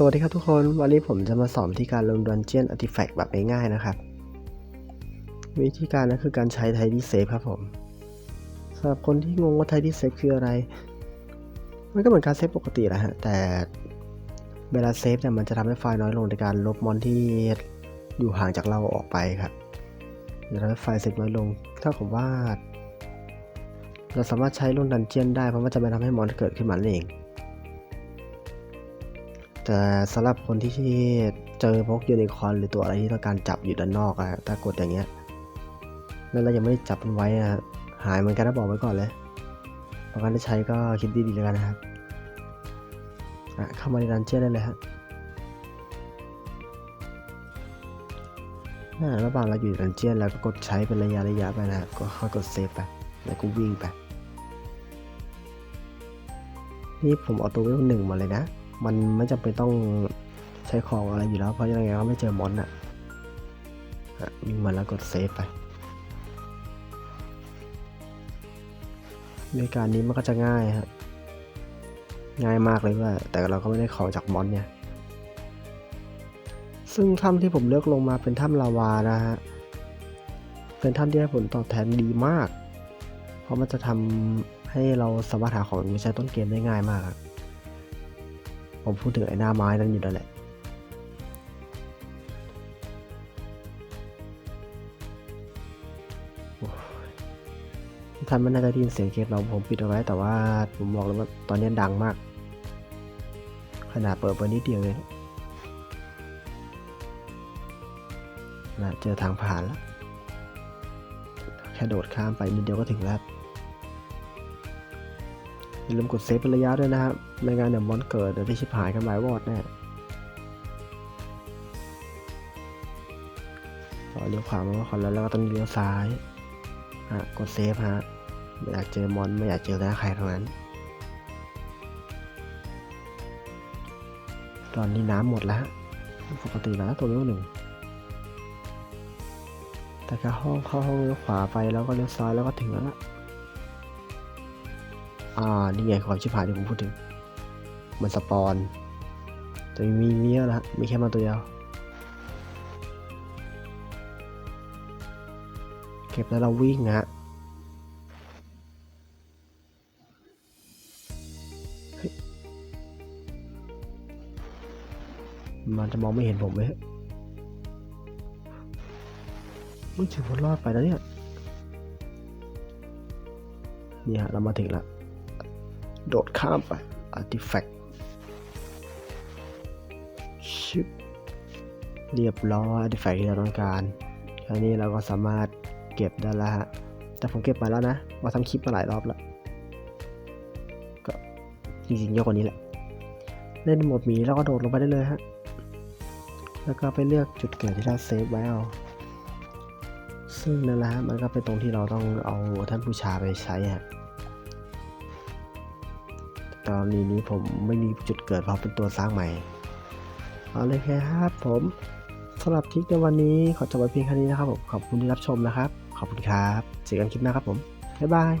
สวัสดีครับทุกคน วันนี้ผมจะมาสอนวิธีการลงดันเจียนอาร์ติแฟกต์แบบง่ายๆนะครับ วิธีการนั้นคือการใช้ไทดี้เซฟครับผมสำหรับคนที่งงว่าไทดี้เซฟคืออะไร มันก็เหมือนการเซฟปกติแหละฮะ แต่เวลาเซฟเนี่ยมันจะทำให้ไฟล์น้อยลงในการลบมอนที่อยู่ห่างจากเราออกไปครับจะทำให้ไฟล์เซฟน้อยลงเท่ากับว่า เราสามารถใช้ลงดันเจียนได้เพราะว่าจะไม่ทำให้มอนเกิดขึ้นมานั่นเอง แต่สำหรับคนที่เจอพวกยูนิคอร์นหรือตัวอะไรที่ต้องการจับอยู่ด้านนอกอะถ้ากดอย่างเงี้ยแล้วเรายังไม่ได้จับมันไว้อะหายเหมือนกันนะบอกไว้ก่อนเลยเพระการที่ใช้ก็คิดดีๆแล้วกันนะครับอะเข้ามาในดันเจี้ยนได้เลยฮะน่าระหว่างเราอยู่ในดันเจี้ยนแล้วก็กดใช้เป็นระยะระยะไปนะครับก็ค่อยกดเซฟไป แล้วก็วิ่งไป นี่ผมเอาตัวเวลหนึ่งมาเลยนะ มันไม่จำเป็นต้องใช้ของอะไรอยู่แล้ว เพราะยังไงก็ไม่เจอมอนอะ่ะวิ่งมาแล้วกดเซฟไปในการนี้มันก็จะง่ายฮะง่ายมากเลยว่า แต่เราก็ไม่ได้ของจากมอนเนี่ย ซึ่งถ้ำที่ผมเลือกลงมาเป็นถ้ำลาวานะฮะ เป็นถ้ำที่ให้ผลตอบแทนดีมาก เพราะมันจะทำให้เราสามารถหาของใช้ต้นเกมได้ง่ายมาก ผมพูดถึงไอ้หน้าไม้นั่นอยู่นั่นแหละท่านไม่น่าจะได้ยินเสียงเกมเราผมปิดเอาไว้แต่ว่าผมบอกเลยว่าตอนนี้ดังมาก ขนาดเปิดไปนิดเดียวเลยนะเจอทางผ่านแล้ว แค่โดดข้ามไปนิดเดียวก็ถึงแล้ว อย่าลืมกดเซฟเป็นระยะด้วยนะครับ ไม่งั้นเดี๋ยวมอนเกิดเดี๋ยวที่ชิบหายกันหลายวอดแน่ต่อเลี้ยวขวามาก่อนแล้วแล้วก็ต้องเลี้ยวซ้ายฮะกดเซฟฮะไม่อยากเจอมอนไม่อยากเจอหน้าใครทั้งนั้น ตอนนี้น้ำหมดแล้วปกติแล้วตัวเลี้ยวหนึ่งแต่ก็ห้องเข้าห้องเลี้ยวขวาไปแล้วก็เลี้ยวซ้ายแล้วก็ถึงแล้วล่ะ อ่า นี่ไงความชิบหายที่ผมพูดถึง มันสปอนแต่มีเนี้ยนะมีแค่มาตัวเดียวเก็บแล้วเราวิ่งนะฮะมันจะมองไม่เห็นผมไหมไม่ถือว่ารอดไปแล้วเนี่ย เนี่ยเรามาถึงแล้ว โดดข้ามไป artifact ชิบเรียบร้อย artifact ที่เราต้องการแค่นี้เราก็สามารถเก็บได้แล้วฮะ แต่ผมเก็บมาแล้วนะมาทำคลิปมาหลายรอบแล้วก็จริงๆเยอะกว่านี้แหละ เล่นหมดหมีแล้วก็โดดลงไปได้เลยฮะ แล้วก็ไปเลือกจุดเกิดที่เราเซฟไว้เอาซึ่งนั่นแหละฮะมันก็เป็นตรงที่เราต้องเอาท่านผู้ชาไปใช้ฮะ กรณีนี้ผมไม่มีจุดเกิดเพราะเป็นตัวสร้างใหม่ เอาเลยครับผมสำหรับทิกในวันนี้ขอจบไว้เพียงแค่นี้นะครับผมขอบคุณที่รับชมนะครับ ขอบคุณครับเจอกันคลิปหน้าครับผมบ๊ายบาย